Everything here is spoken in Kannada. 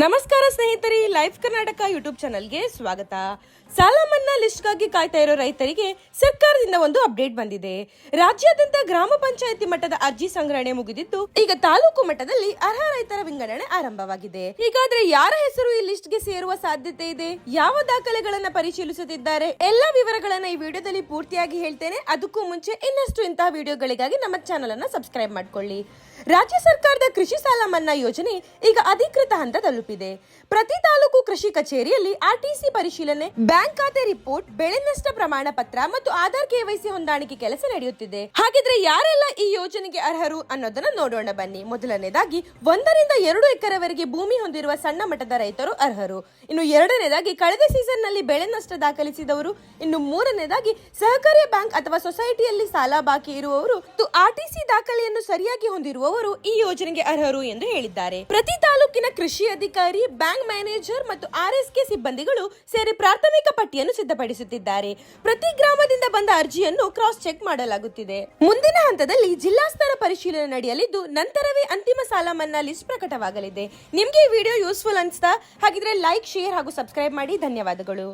ನಮಸ್ಕಾರ ಸ್ನೇಹಿತರೆ ಲೈಫ್ ಕರ್ನಾಟಕ ಯೂಟ್ಯೂಬ್ ಚಾನಲ್ಗೆ ಸ್ವಾಗತ. ಸಾಲ ಮನ್ನಾ ಲಿಸ್ಟ್ಗಾಗಿ ಕಾಯ್ತಾ ಇರೋ ರೈತರಿಗೆ ಸರ್ಕಾರದಿಂದ ಒಂದು ಅಪ್ಡೇಟ್ ಬಂದಿದೆ. ರಾಜ್ಯಾದ್ಯಂತ ಗ್ರಾಮ ಪಂಚಾಯತಿ ಮಟ್ಟದ ಅರ್ಜಿ ಸಂಗ್ರಹಣೆ ಮುಗಿದಿದ್ದು, ಈಗ ತಾಲೂಕು ಮಟ್ಟದಲ್ಲಿ ಅರ್ಹ ರೈತರ ವಿಂಗಡಣೆ ಆರಂಭವಾಗಿದೆ. ಹೀಗಾದ್ರೆ ಯಾರ ಹೆಸರು ಈ ಲಿಸ್ಟ್ಗೆ ಸೇರುವ ಸಾಧ್ಯತೆ ಇದೆ? ಯಾವ ದಾಖಲೆಗಳನ್ನ ಪರಿಶೀಲಿಸುತ್ತಿದ್ದಾರೆ? ಎಲ್ಲಾ ವಿವರಗಳನ್ನ ಈ ವಿಡಿಯೋದಲ್ಲಿ ಪೂರ್ತಿಯಾಗಿ ಹೇಳ್ತೇನೆ. ಅದಕ್ಕೂ ಮುಂಚೆ ಇನ್ನಷ್ಟು ಇಂತಹ ವಿಡಿಯೋಗಳಿಗಾಗಿ ನಮ್ಮ ಚಾನಲ್ ಅನ್ನ ಸಬ್ಸ್ಕ್ರೈಬ್ ಮಾಡ್ಕೊಳ್ಳಿ. ರಾಜ್ಯ ಸರ್ಕಾರದ ಕೃಷಿ ಸಾಲ ಮನ್ನಾ ಯೋಜನೆ ಈಗ ಅಧಿಕೃತ ಹಂತ ಪ್ರತಿ ತಾಲೂಕು ಕೃಷಿ ಕಚೇರಿಯಲ್ಲಿ ಆರ್ಟಿಸಿ ಪರಿಶೀಲನೆ, ಬ್ಯಾಂಕ್ ಖಾತೆ ರಿಪೋರ್ಟ್, ಬೆಳೆ ನಷ್ಟ ಪ್ರಮಾಣ ಪತ್ರ ಮತ್ತು ಆಧಾರ್ ಕೆವೈಸಿ ಹೊಂದಾಣಿಕೆ ಕೆಲಸ ನಡೆಯುತ್ತಿದೆ. ಹಾಗಿದ್ರೆ ಯಾರೆಲ್ಲ ಈ ಯೋಜನೆಗೆ ಅರ್ಹರು ಅನ್ನೋದನ್ನ ನೋಡೋಣ ಬನ್ನಿ. ಮೊದಲನೇದಾಗಿ, ಒಂದರಿಂದ ಎರಡು ಎಕರೆವರೆಗೆ ಭೂಮಿ ಹೊಂದಿರುವ ಸಣ್ಣ ಮಟ್ಟದ ರೈತರು ಅರ್ಹರು. ಇನ್ನು ಎರಡನೇದಾಗಿ, ಕಳೆದ ಸೀಸನ್ನಲ್ಲಿ ಬೆಳೆ ನಷ್ಟ ದಾಖಲಿಸಿದವರು. ಇನ್ನು ಮೂರನೇದಾಗಿ, ಸಹಕಾರಿ ಬ್ಯಾಂಕ್ ಅಥವಾ ಸೊಸೈಟಿಯಲ್ಲಿ ಸಾಲ ಬಾಕಿ ಇರುವವರು ಮತ್ತು ಆರ್ಟಿಸಿ ದಾಖಲೆಯನ್ನು ಸರಿಯಾಗಿ ಹೊಂದಿರುವವರು ಈ ಯೋಜನೆಗೆ ಅರ್ಹರು ಎಂದು ಹೇಳಿದ್ದಾರೆ. ಪ್ರತಿ ತಾಲೂಕಿನ ಕೃಷಿ ಅಧಿಕಾರಿ, ಬ್ಯಾಂಕ್ ಮ್ಯಾನೇಜರ್ ಮತ್ತು ಆರ್ಎಸ್ಕೆ ಸಿಬ್ಬಂದಿಗಳು ಸೇರಿ ಪ್ರಾಥಮಿಕ ಪಟ್ಟಿಯನ್ನು ಸಿದ್ಧಪಡಿಸುತ್ತಿದ್ದಾರೆ. ಪ್ರತಿ ಗ್ರಾಮದಿಂದ ಬಂದ ಅರ್ಜಿಯನ್ನು ಕ್ರಾಸ್ ಚೆಕ್ ಮಾಡಲಾಗುತ್ತಿದೆ. ಮುಂದಿನ ಹಂತದಲ್ಲಿ ಜಿಲ್ಲಾ ಸ್ತರ ಪರಿಶೀಲನೆ ನಡೆಯಲಿದ್ದು, ನಂತರವೇ ಅಂತಿಮ ಸಾಲ ಮನ್ನಾ ಲಿಸ್ಟ್ ಪ್ರಕಟವಾಗಲಿದೆ. ನಿಮ್ಗೆ ಈ ವಿಡಿಯೋ ಯೂಸ್ಫುಲ್ ಅನ್ಸ್ತಾ, ಹಾಗಿದ್ರೆ ಲೈಕ್, ಶೇರ್ ಹಾಗೂ ಸಬ್ಸ್ಕ್ರೈಬ್ ಮಾಡಿ. ಧನ್ಯವಾದಗಳು.